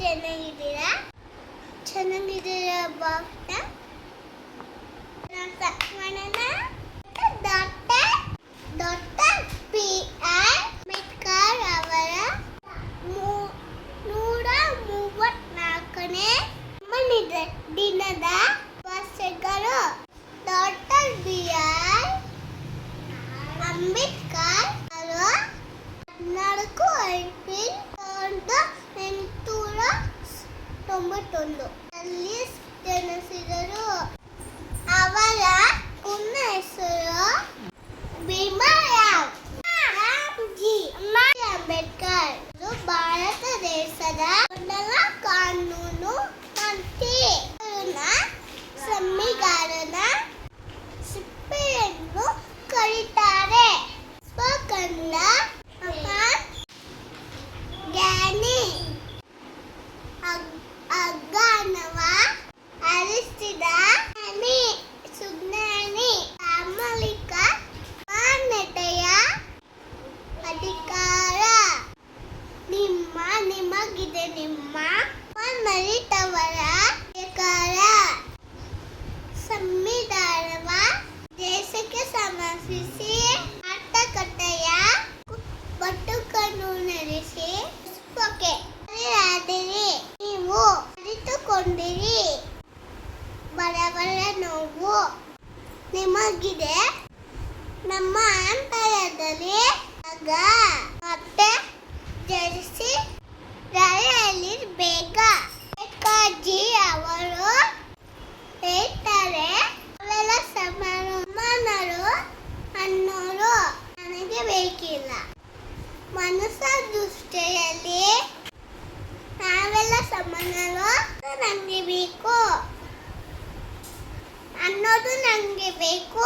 ಚೆನ್ನಾಗಿದ್ದೀರಾ? ಚೆನ್ನಾಗಿದ್ದೀರಾ? ತೊಂಬತ್ತೊಂದು ಅಲ್ಲಿ ಜನಿಸಿದರು ದಲಿತವರ ಅಧಿಕಾರ ಸಂವಿಧಾನವ ದೇಶಕ್ಕೆ ಸಮರ್ಪಿಸಿ ಮಾತುಕತೆಯ ಬಟ್ಟುಕನ್ನು ನಡೆಸಿ ನೀವು ಅರಿತುಕೊಂಡಿರಿ. ಬಡವರ ನೋವು ನಿಮಗಿದೆ. ನಮ್ಮ ಅಂತರದಲ್ಲಿ ಆಗ ಮತ್ತೆ ಜಡಿಸಿ ಅನ್ನೋದು ನನಗೆ ಬೇಕು.